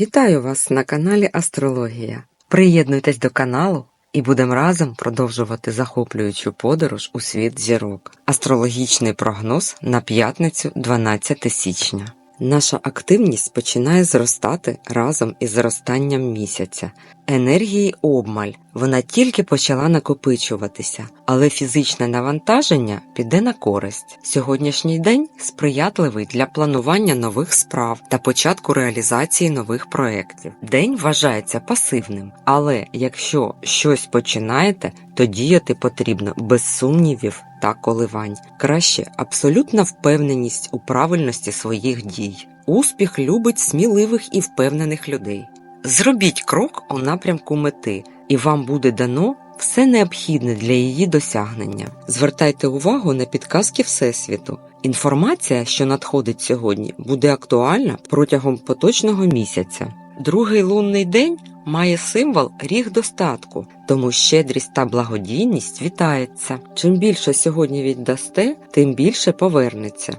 Вітаю вас на каналі Астрологія. Приєднуйтесь до каналу і будемо разом продовжувати захоплюючу подорож у світ зірок. Астрологічний прогноз на п'ятницю 12 січня. Наша активність починає зростати разом із зростанням місяця. Енергії обмаль, вона тільки почала накопичуватися, але фізичне навантаження піде на користь. Сьогоднішній день сприятливий для планування нових справ та початку реалізації нових проєктів. День вважається пасивним, але якщо щось починаєте, то діяти потрібно без сумнівів та коливань. Краще абсолютна впевненість у правильності своїх дій. Успіх любить сміливих і впевнених людей. Зробіть крок у напрямку мети, і вам буде дано все необхідне для її досягнення. Звертайте увагу на підказки Всесвіту. Інформація, що надходить сьогодні, буде актуальна протягом поточного місяця. Другий лунний день має символ ріг достатку, тому щедрість та благодійність вітається. Чим більше сьогодні віддасте, тим більше повернеться.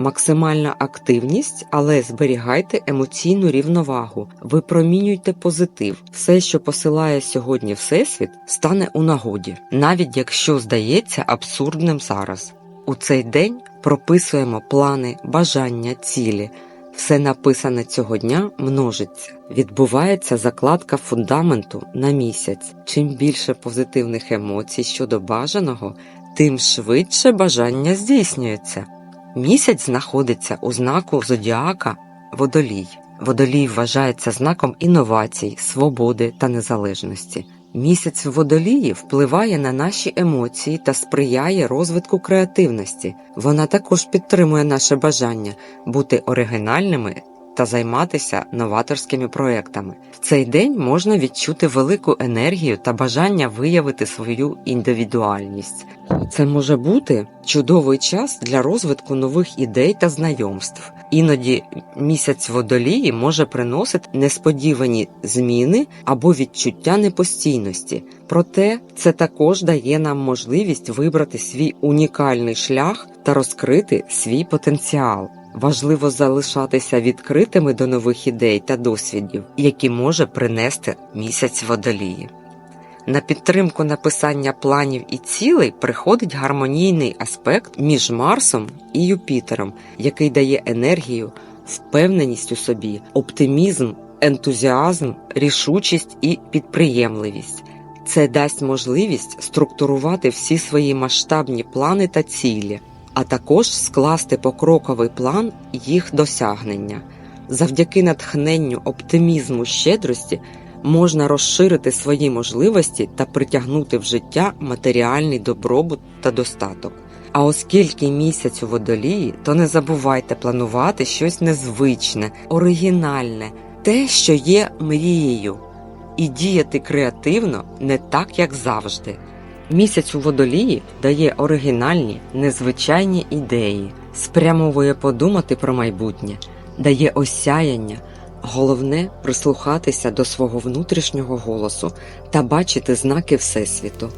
Максимальна активність, але зберігайте емоційну рівновагу, випромінюйте позитив. Все, що посилає сьогодні Всесвіт, стане у нагоді, навіть якщо здається абсурдним зараз. У цей день прописуємо плани, бажання, цілі. Все написане цього дня множиться. Відбувається закладка фундаменту на місяць. Чим більше позитивних емоцій щодо бажаного, тим швидше бажання здійснюється. Місяць знаходиться у знаку зодіака Водолій. Водолій вважається знаком інновацій, свободи та незалежності. Місяць в водолії впливає на наші емоції та сприяє розвитку креативності. Вона також підтримує наше бажання бути оригінальними та займатися новаторськими проектами. В цей день можна відчути велику енергію та бажання виявити свою індивідуальність. Це може бути чудовий час для розвитку нових ідей та знайомств. Іноді місяць водолії може приносити несподівані зміни або відчуття непостійності. Проте це також дає нам можливість вибрати свій унікальний шлях та розкрити свій потенціал. Важливо залишатися відкритими до нових ідей та досвідів, які може принести місяць водолії. На підтримку написання планів і цілей приходить гармонійний аспект між Марсом і Юпітером, який дає енергію, впевненість у собі, оптимізм, ентузіазм, рішучість і підприємливість. Це дасть можливість структурувати всі свої масштабні плани та цілі, а також скласти покроковий план їх досягнення. Завдяки натхненню, оптимізму, щедрості можна розширити свої можливості та притягнути в життя матеріальний добробут та достаток. А оскільки місяць у водолії, то не забувайте планувати щось незвичне, оригінальне, те, що є мрією, і діяти креативно не так, як завжди. Місяць у водолії дає оригінальні, незвичайні ідеї, спрямовує подумати про майбутнє, дає осяяння. Головне прислухатися до свого внутрішнього голосу та бачити знаки Всесвіту.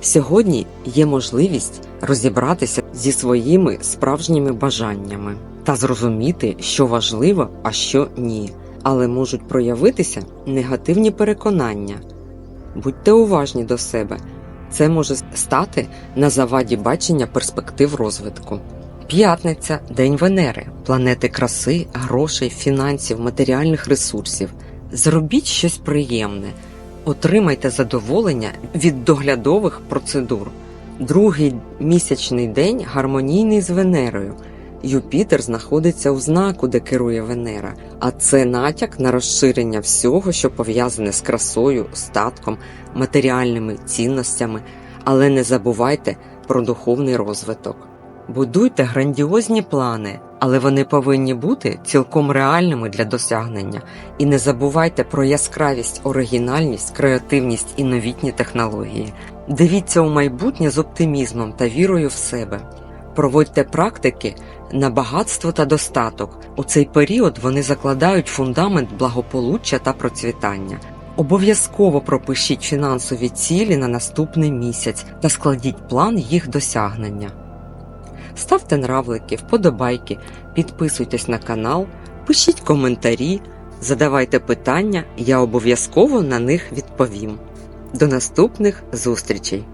Сьогодні є можливість розібратися зі своїми справжніми бажаннями та зрозуміти, що важливо, а що ні. Але можуть проявитися негативні переконання. Будьте уважні до себе, це може стати на заваді бачення перспектив розвитку. П'ятниця День Венери, планети краси, грошей, фінансів, матеріальних ресурсів. Зробіть щось приємне, отримайте задоволення від доглядових процедур. Другий місячний день гармонійний з Венерою. Юпітер знаходиться у знаку, де керує Венера, а це натяк на розширення всього, що пов'язане з красою, статком, матеріальними цінностями. Але не забувайте про духовний розвиток. Будуйте грандіозні плани, але вони повинні бути цілком реальними для досягнення. І не забувайте про яскравість, оригінальність, креативність і новітні технології. Дивіться у майбутнє з оптимізмом та вірою в себе. Проводьте практики на багатство та достаток. У цей період вони закладають фундамент благополуччя та процвітання. Обов'язково пропишіть фінансові цілі на наступний місяць та складіть план їх досягнення. Ставте нравлики, вподобайки, підписуйтесь на канал, пишіть коментарі, Задавайте питання, я обов'язково на них відповім. До наступних зустрічей!